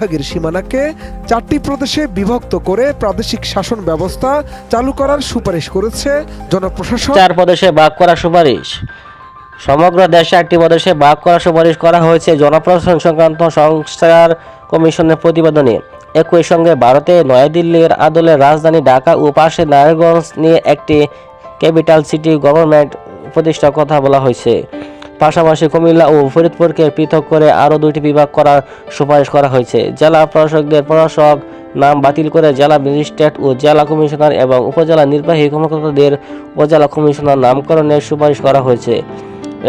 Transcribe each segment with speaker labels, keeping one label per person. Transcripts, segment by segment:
Speaker 1: বিভাগের সীমানাকে চারটি প্রদেশে বিভক্ত করে প্রাদেশিক শাসন ব্যবস্থা চালু করার সুপারিশ করেছে জনপ্রশাসন।
Speaker 2: চার প্রদেশে ভাগ করার সুপারিশ। সমগ্র দেশে একটি প্রদেশে ভাগ করার সুপারিশ করা হয়েছে জনপ্রশাসন সংক্রান্ত সংস্কার কমিশনের প্রতিবেদনে। একই সঙ্গে ভারতে নয়াদিল্লির আদলের রাজধানী ঢাকা ও পাশে নারায়ণগঞ্জ নিয়ে একটি ক্যাপিটাল সিটি গভর্নমেন্ট প্রতিষ্ঠার কথা বলা হয়েছে। পাশাপাশি কুমিল্লা ও ফরিদপুরকে পৃথক করে আরও দুটি বিভাগ করার সুপারিশ করা হয়েছে। জেলা প্রশাসকদের প্রশাসক নাম বাতিল করে জেলা ম্যাজিস্ট্রেট ও জেলা কমিশনার এবং উপজেলা নির্বাহী কর্মকর্তাদের উপজেলা কমিশনার নামকরণের সুপারিশ করা হয়েছে।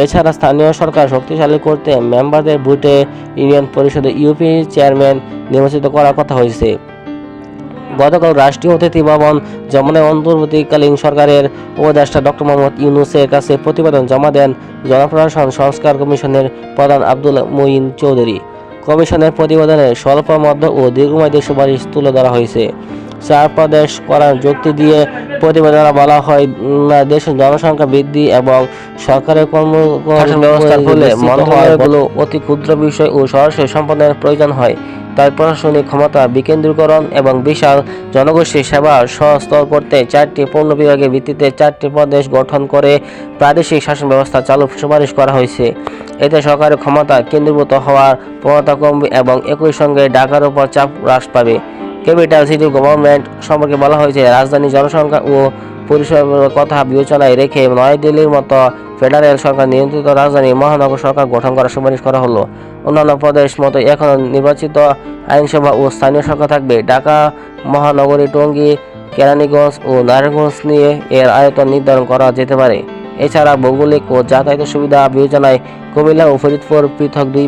Speaker 2: এছাড়া স্থানীয় সরকার শক্তিশালী করতে মেম্বারদের ভোটে ইউনিয়ন পরিষদে ইউপি চেয়ারম্যান নির্বাচিত করার কথা হয়েছে। গতকাল রাষ্ট্রীয় অতিথি ভবন যমুনায় অন্তর্বর্তীকালীন সরকারের উপদেষ্টা ডক্টর মোহাম্মদ ইউনুসের কাছে প্রতিবেদন জমা দেন জনপ্রশাসন সংস্কার কমিশনের প্রধান আব্দুল মঈন চৌধুরী। কমিশনের প্রতিবেদনে স্বল্প মধ্য ও দীর্ঘমেয়াদী সুপারিশ তুলে ধরা হয়েছে। চার প্রদেশ করার যুক্তি দিয়ে প্রতিবেদনে বলা হয় দেশের জনসংখ্যা বৃদ্ধি এবং সরকারের কর্ম ব্যবস্থার ফলে মনোভাবগুলো অতি ক্ষুদ্র বিষয় ও সরাসরি সম্পাদনের প্রয়োজন হয়। তাই প্রশাসনিক ক্ষমতা বিকেন্দ্রীকরণ এবং বিশাল জনগোষ্ঠীর সেবা সহস্তর করতে চারটি পূর্ণ বিভাগের ভিত্তিতে চারটি প্রদেশ গঠন করে প্রাদেশিক শাসন ব্যবস্থা চালু সুপারিশ করা হয়েছে। এতে সরকারের ক্ষমতা কেন্দ্রীভূত হওয়ার প্রবণতা কমবে এবং একই সঙ্গে ঢাকার উপর চাপ হ্রাস পাবে। ক্যাপিটাল সিটি গভর্নমেন্ট সম্পর্কে বলা হয়েছে রাজধানী জনসংখ্যা ও পরিষেবার কথা বিবেচনায় রেখে নয়াদিল্লির মতো ফেডারেল সরকার নিয়ন্ত্রিত রাজধানী মহানগর সরকার গঠন করার সুপারিশ করা হলো। অন্যান্য প্রদেশ মতো এখন নির্বাচিত আইনসভা ও স্থানীয় সরকার থাকবে। ঢাকা, মহানগরী, টঙ্গী, কেরানীগঞ্জ ও নারায়ণগঞ্জ নিয়ে এর আয়তন নির্ধারণ করা যেতে পারে। এছাড়া ভৌগোলিক ও যাতায়াতের সুবিধা বিবেচনায় কুমিল্লা ও ফরিদপুর পৃথক দুই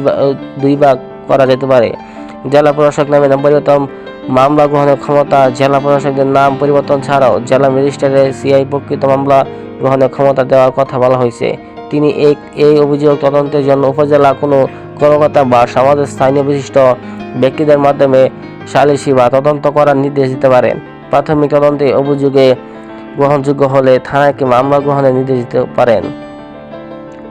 Speaker 2: দুই ভাগ করা যেতে পারে। জেলা প্রশাসক নামে নাম পরিবর্তন মামলা গ্রহণের ক্ষমতা, জেলা প্রশাসকদের নাম পরিবর্তন ছাড়াও জেলা ম্যাজিস্ট্রেটের সিআই প্রকৃত মামলা গ্রহণের ক্ষমতা দেওয়ার কথা বলা হয়েছে। তিনি এই এই অভিযোগ তদন্তের জন্য উপজেলা কোনো কর্মকর্তা বা সমাজের স্থানীয় বিশিষ্ট ব্যক্তিদের মাধ্যমে সালিসি বা তদন্ত করার নির্দেশ দিতে পারেন প্রাথমিক তদন্তে অভিযোগে গ্রহণযোগ্য হলে থানাকে মামলা গ্রহণের নির্দেশ দিতে পারেন।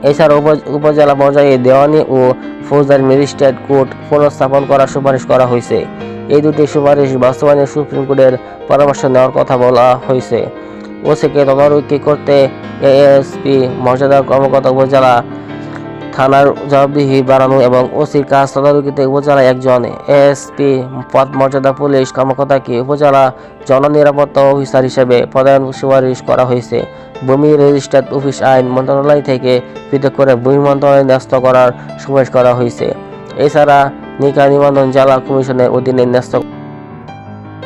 Speaker 2: এছাড়া উপ- উপজেলা পর্যায়ে দেওয়ানি ও ফৌজদারি ম্যাজিস্ট্রেট কোর্ট পুনঃস্থাপন করার সুপারিশ করা হয়েছে। এই দুটি সুপারিশ বাস্তবায়নে সুপ্রিম কোর্টের পরামর্শ নেওয়ার কথা বলা হয়েছে। ওসিকে তদারকি করতে এএসপি মর্যাদা কর্মকর্তা উপজেলা থানার জবাবদিহি বাড়ানো এবং ওসির কাজ তদারকিতে উপজেলায় একজন এএসপি পদ মর্যাদা পুলিশ কর্মকর্তাকে উপজেলা জননিরাপত্তা অফিসার হিসেবে প্রদান সুপারিশ করা হয়েছে। ভূমি রেজিস্ট্রার অফিস আইন মন্ত্রণালয় থেকে পৃথক করে ভূমি মন্ত্রণালয় ন্যস্ত করার সুপারিশ করা হয়েছে। এছাড়া নিকা নিবন্ধন জেলা কমিশনের অধীনে ন্যস্ত